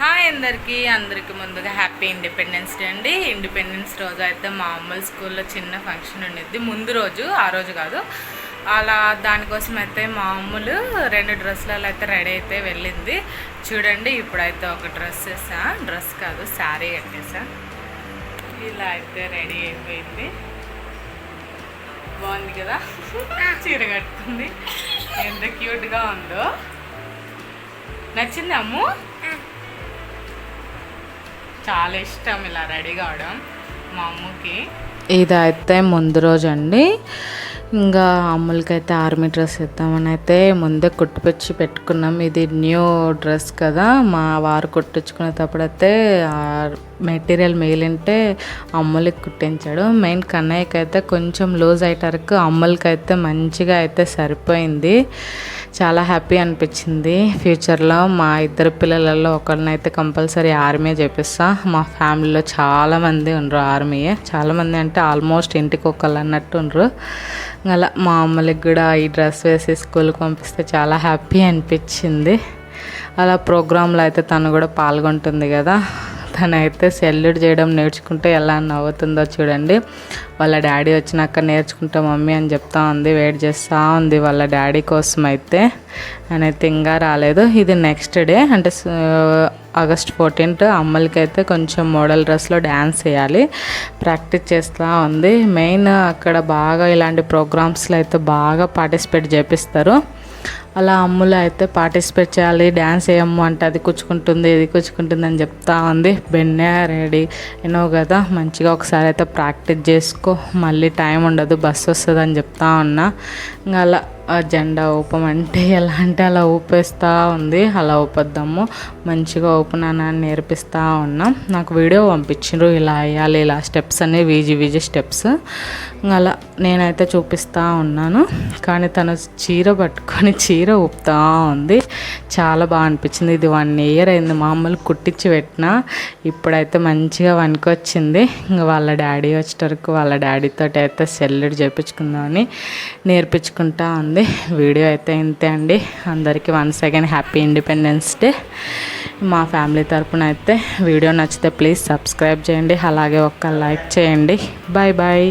Hi అందరికీ అందరికి ముందుగా హ్యాపీ ఇండిపెండెన్స్ డే అండి. ఇండిపెండెన్స్ రోజు అయితే మా అమ్మల స్కూల్లో చిన్న ఫంక్షన్ ఉండిద్ది. ముందు రోజు ఆ రోజు కాదు. అలా దానికోసం అయితే మా అమ్ములు రెండు డ్రెస్సులలో అయితే రెడీ అయితే వెళ్ళింది. చూడండి ఇప్పుడైతే ఒక డ్రెస్ వేసా. డ్రెస్ కాదు శారీ కట్టేసా. ఇలా అయితే రెడీ అయిపోయింది. బాగుంది కదా? చీర కట్టుకుంది. ఎంత క్యూట్గా ఉందో. నచ్చింది అమ్ము? చాలా ఇష్టం ఇలా రెడీ కావడం మా అమ్మకి. ఇదైతే ముందు రోజు అండి ఇంకా అమ్ములకైతే ఆర్మీ డ్రెస్ ఇద్దామని అయితే ముందే కుట్టిపెచ్చి పెట్టుకున్నాం. ఇది న్యూ డ్రెస్ కదా మా వారు కుట్టించుకునేటప్పుడు అయితే ఆ మెటీరియల్ మిగిలింటే అమ్ములకి కుట్టించాడు. మెయిన్ కన్నయ్యకి అయితే కొంచెం లూజ్ అయ్యేటరకు అయితే మంచిగా అయితే సరిపోయింది. చాలా హ్యాపీ అనిపించింది. ఫ్యూచర్లో మా ఇద్దరు పిల్లలలో ఒకరినైతే కంపల్సరీ ఆర్మీ చేపిస్తా. మా ఫ్యామిలీలో చాలామంది ఉండరు ఆర్మీయే చాలామంది అంటే ఆల్మోస్ట్ ఇంటికి ఒకళ్ళు అన్నట్టు ఉండరు. అలా మా అమ్మలకి కూడా ఈ డ్రెస్ వేసి స్కూల్కి పంపిస్తే చాలా హ్యాపీ అనిపించింది. అలా ప్రోగ్రాంలో అయితే తను కూడా పాల్గొంటుంది కదా. తనైతే సెల్యూట్ చేయడం నేర్చుకుంటే ఎలా నవ్వుతుందో చూడండి. వాళ్ళ డాడీ వచ్చినాక నేర్చుకుంటా మమ్మీ అని చెప్తా ఉంది వెయిట్ చేస్తూ ఉంది వాళ్ళ డాడీ కోసం అయితే నేనైతే ఇంకా రాలేదు. ఇది నెక్స్ట్ డే అంటే ఆగస్ట్ ఫోర్టీన్త్ అమ్మలకి అయితే కొంచెం మోడల్ డ్రెస్లో డ్యాన్స్ చేయాలి ప్రాక్టీస్ చేస్తూ ఉంది. మెయిన్ అక్కడ బాగా ఇలాంటి ప్రోగ్రామ్స్లో అయితే బాగా పార్టిసిపేట్ చేపిస్తారు. అలా అమ్ములు అయితే పార్టిసిపేట్ చేయాలి డ్యాన్స్ వేయమ్ము అంటే అది కూర్చుకుంటుంది ఇది కూర్చుకుంటుంది అని చెప్తా ఉంది. బెన్నే రెడీ. అయినావు కదా మంచిగా ఒకసారి అయితే ప్రాక్టీస్ చేసుకో. మళ్ళీ టైం ఉండదు బస్సు వస్తుంది అని చెప్తా ఉన్నా. ఇంకా అలా జెండా ఊపం అంటే ఎలా అంటే అలా ఊపేస్తూ ఉంది. అలా ఊపొద్దాము మంచిగా ఊపనాన్ని నేర్పిస్తూ ఉన్నాం. నాకు వీడియో పంపించిండ్రు. ఇలా వేయాలి. ఇలా స్టెప్స్ అనే వీజీ వీజీ స్టెప్స్. అలా నేనైతే చూపిస్తూ ఉన్నాను. కానీ తను చీర పట్టుకొని చీర ఊపుతూ ఉంది. చాలా బాగా అనిపించింది. ఇది వన్ ఇయర్ అయింది మామూలు కుట్టించి పెట్టిన. ఇప్పుడైతే మంచిగా వనుకొచ్చింది ఇంకా వాళ్ళ డాడీ వచ్చేటరకు వాళ్ళ డాడీతో అయితే సెల్లుడు చేపించుకుందామని నేర్పించుకుంటా ఉంది వీడియో అయితే ఇంతే అండి. అందరికీ once again happy independence day. మా ఫ్యామిలీ తరపున అయితే వీడియో నచ్చితే ప్లీజ్ సబ్స్క్రైబ్ చేయండి. అలాగే ఒక్క లైక్ చేయండి. Bye bye